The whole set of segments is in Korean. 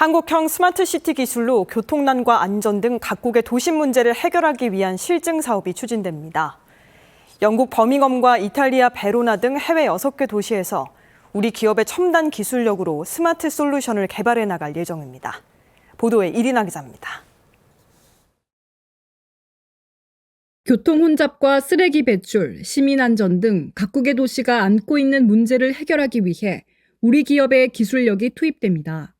한국형 스마트시티 기술로 교통난과 안전 등 각국의 도심 문제를 해결하기 위한 실증 사업이 추진됩니다. 영국 버밍엄과 이탈리아 베로나 등 해외 6개 도시에서 우리 기업의 첨단 기술력으로 스마트 솔루션을 개발해 나갈 예정입니다. 보도에 이리나 기자입니다. 교통 혼잡과 쓰레기 배출, 시민 안전 등 각국의 도시가 안고 있는 문제를 해결하기 위해 우리 기업의 기술력이 투입됩니다.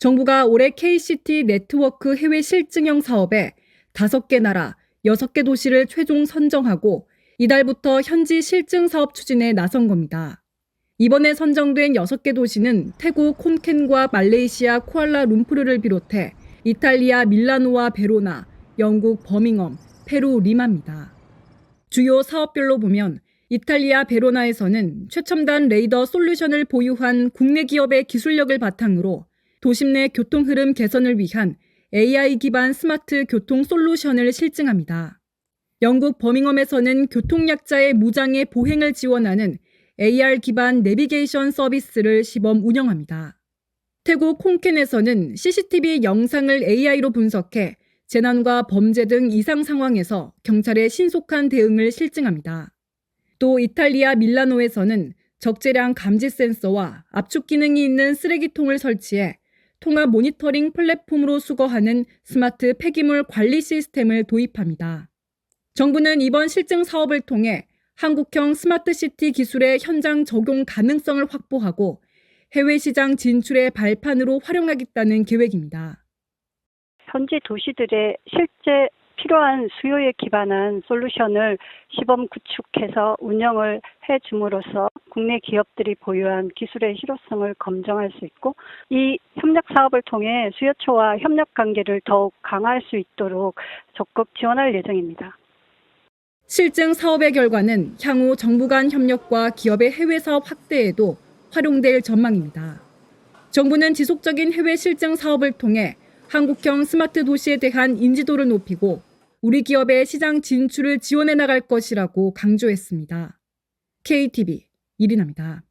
정부가 올해 KCT 네트워크 해외 실증형 사업에 5개 나라, 6개 도시를 최종 선정하고 이달부터 현지 실증 사업 추진에 나선 겁니다. 이번에 선정된 6개 도시는 태국 콘켄과 말레이시아 쿠알라 룸푸르를 비롯해 이탈리아 밀라노와 베로나, 영국 버밍엄, 페루 리마입니다. 주요 사업별로 보면 이탈리아 베로나에서는 최첨단 레이더 솔루션을 보유한 국내 기업의 기술력을 바탕으로 도심 내 교통 흐름 개선을 위한 AI 기반 스마트 교통 솔루션을 실증합니다. 영국 버밍엄에서는 교통약자의 무장애 보행을 지원하는 AR 기반 내비게이션 서비스를 시범 운영합니다. 태국 콩켄에서는 CCTV 영상을 AI로 분석해 재난과 범죄 등 이상 상황에서 경찰의 신속한 대응을 실증합니다. 또 이탈리아 밀라노에서는 적재량 감지 센서와 압축 기능이 있는 쓰레기통을 설치해 통합 모니터링 플랫폼으로 수거하는 스마트 폐기물 관리 시스템을 도입합니다. 정부는 이번 실증 사업을 통해 한국형 스마트 시티 기술의 현장 적용 가능성을 확보하고 해외 시장 진출의 발판으로 활용하겠다는 계획입니다. 현지 도시들의 실제 필요한 수요에 기반한 솔루션을 시범 구축해서 운영을 해 줌으로써 국내 기업들이 보유한 기술의 실효성을 검증할 수 있고 이 협력 사업을 통해 수요처와 협력 관계를 더욱 강화할 수 있도록 적극 지원할 예정입니다. 실증 사업의 결과는 향후 정부 간 협력과 기업의 해외 사업 확대에도 활용될 전망입니다. 정부는 지속적인 해외 실증 사업을 통해 한국형 스마트 도시에 대한 인지도를 높이고 우리 기업의 시장 진출을 지원해 나갈 것이라고 강조했습니다. KTV 이리나입니다.